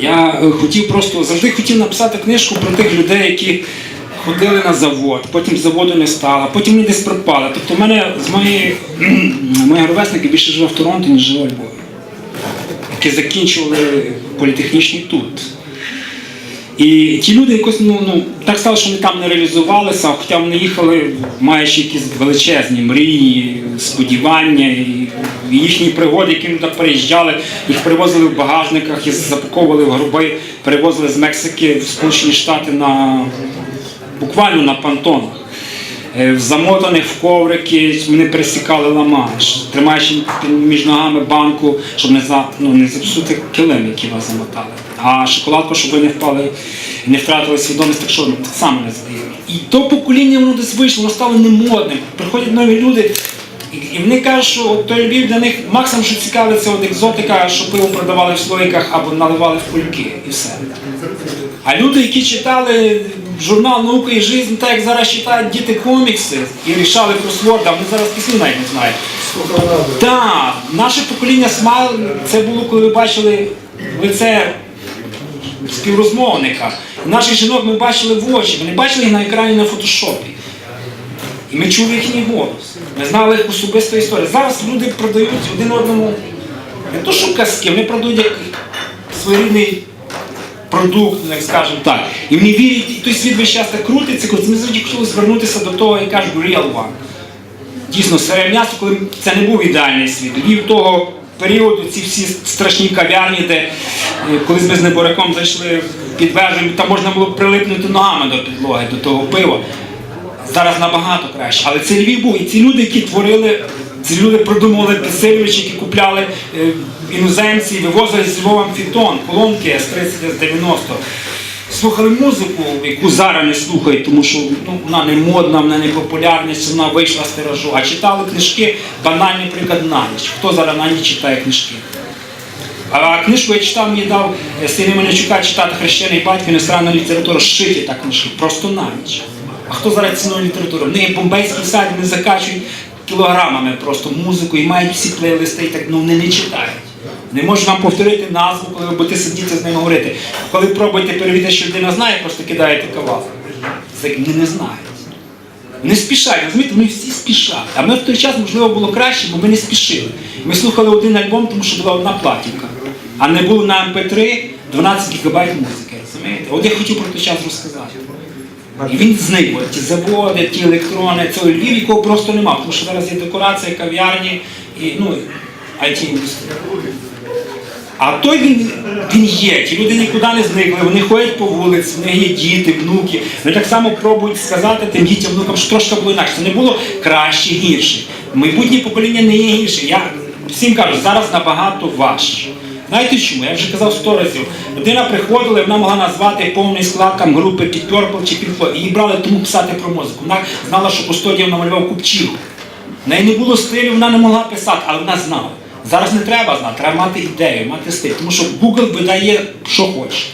Я е, хотів просто завжди хотів написати книжку про тих людей, які ходили на завод, потім заводу не стало, потім вони десь пропали. Тобто в мене з моєї мої ровесники більше живе в Торонто, ніж живе у Львові. Які закінчували політехнічний тут. І ті люди якось ну, ну так стало, що вони там не реалізувалися, хоча вони їхали, маючи якісь величезні мрії, сподівання, і їхні пригоди, які вони так переїжджали, їх перевозили в багажниках, їх запаковували в гроби, перевозили з Мексики в Сполучені Штати на буквально на понтонах. Е, в Замотаних в коврики вони пересікали ламаш, тримаючи між ногами банку, щоб не за ну не запсути килим, який вас замотали. А шоколадку, щоб ви не впали, не втратили свідомість, так що так само не здаємо. І то покоління воно десь вийшло, воно стало немодним. Приходять нові люди, і, вони кажуть, що той Львів для них максимум, що цікавиться от екзотика, що пиво продавали в слоїках або наливали в кульки, і все. А люди, які читали журнал Наука і життя, так як зараз читають діти комікси і рішали кросворди, а вони зараз пісні навіть не знають. Так, наше покоління смайл це було, коли ви бачили лице співрозмовника. Наших жінок ми бачили в очі, не бачили їх на екрані на фотошопі. І ми чули їхній голос. Ми знали їх особисту історію. Зараз люди продають один одному не то, що казки, вони продають як своєрідний продукт, як скажемо так. І вони вірять, і той світ весь час так крутиться, коли ми завжди хотіли звернутися до того, як кажуть, real one. Дійсно, сире м'ясо, коли це не був ідеальний світ. Львів того періоду, ці всі страшні кав'ярні, де е, колись ми з Неборяком зайшли під вежу, там можна було прилипнути ногами до підлоги, до того пива. Зараз набагато краще. Але це Львів був. І ці люди, які творили, ці люди придумували підсилювачі, які купляли е, іноземці, вивозили з Львова фітон, колонки з 30 з 90 Слухали музику, яку зараз не слухають, тому що ну, вона не модна, вона не популярна, вона вийшла з тиражу. А читали книжки, банальний приклад на ніч. Хто зараз на ніч читає книжки? А книжку я читав, мені дав е, Сини Менечука читати хрещений батько, іностранна література, шиті та книжки, просто на ніч. А хто зараз цінує літературу? В неї бомбейський сайт, вони закачують кілограмами просто музику і мають всі плейлисти, і так ну вони не читають. Не можу вам повторити назву, коли ви будете сидіти з ними говорити. Коли пробуєте перевірити, що людина знає, просто кидаєте кавал. Це вони не знають. Не спішать, розумієте, вони всі спішать. А ми в той час, можливо, було краще, бо ми не спішили. Ми слухали один альбом, тому що була одна платівка. А не було на MP3 12 гігабайт музики. розумієте? От я хотів про той час розказати. І він зник, ті заводи, ті електрони, цього Львів, якого просто нема, тому що зараз є декорація, кав'ярні і ну, it індустрія А той він, він є. Ті люди нікуди не зникли, вони ходять по вулиці, в них є діти, внуки. Вони так само пробують сказати тим дітям, внукам, що трошки було інакше. Це не було краще, гірше. Майбутнє покоління не є гірше. Я всім кажу, зараз набагато важче. Знаєте чому? Я вже казав сто разів. Людина приходила, вона могла назвати повний склад там, групи під Purple чи під Floyd. Її брали тому писати про музику. Вона знала, що Кустодієв намалював купчігу. В неї не було стилю, вона не могла писати, але вона знала. Зараз не треба знати, треба мати ідею, мати стиль. Тому що Google видає, що хоче.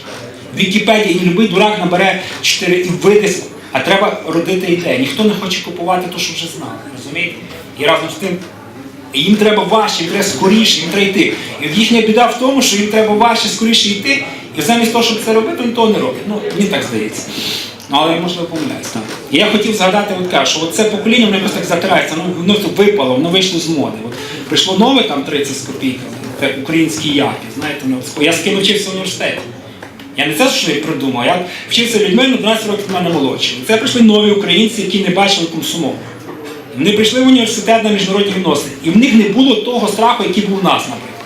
В Вікіпедії і любий дурак набере 4 і видасть, а треба родити ідею. Ніхто не хоче купувати те, що вже знав. Розумієте? І разом з тим. Їм треба важче, їм треба скоріше, їм треба йти. І їхня біда в тому, що їм треба важче, скоріше йти, і замість того, щоб це робити, вони того не роблять. Ну, мені так здається. Ну, але я можливо помиляюсь. І я хотів згадати, от що це покоління воно якось так затирається, воно тут випало, воно вийшло з моди. От прийшло нове там 30 з копійками, це українські япі, знаєте, ну, я з ким вчився в університеті. Я не це що я придумав, я вчився людьми на 12 років мене молодші. Це прийшли нові українці, які не бачили комсомол. Вони прийшли в університет на міжнародні відносини. І в них не було того страху, який був у нас, наприклад.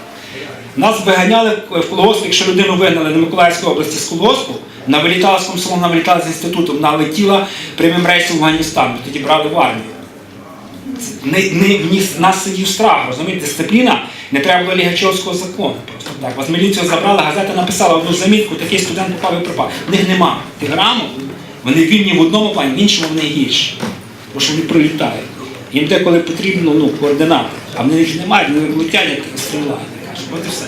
Нас виганяли в колгосп, якщо людину вигнали на Миколаївській області з колгоспу, вона вилітала з комсомолом, вона вилітала з інституту, вона летіла прямим рейсом в Афганістан, тоді брали в армію. Не, не, в нас сидів страх, розумієте, дисципліна, не треба було Лігачовського закону. Просто так. Вас міліцію забрали, газета написала одну замітку, такий студент попав і пропав. В них нема тиграму, вони вільні в одному плані, в іншому вони гірші. Тому що вони пролітають. Їм деколи потрібно ну, координати, а в них немає, вони летять як стріла. От і все.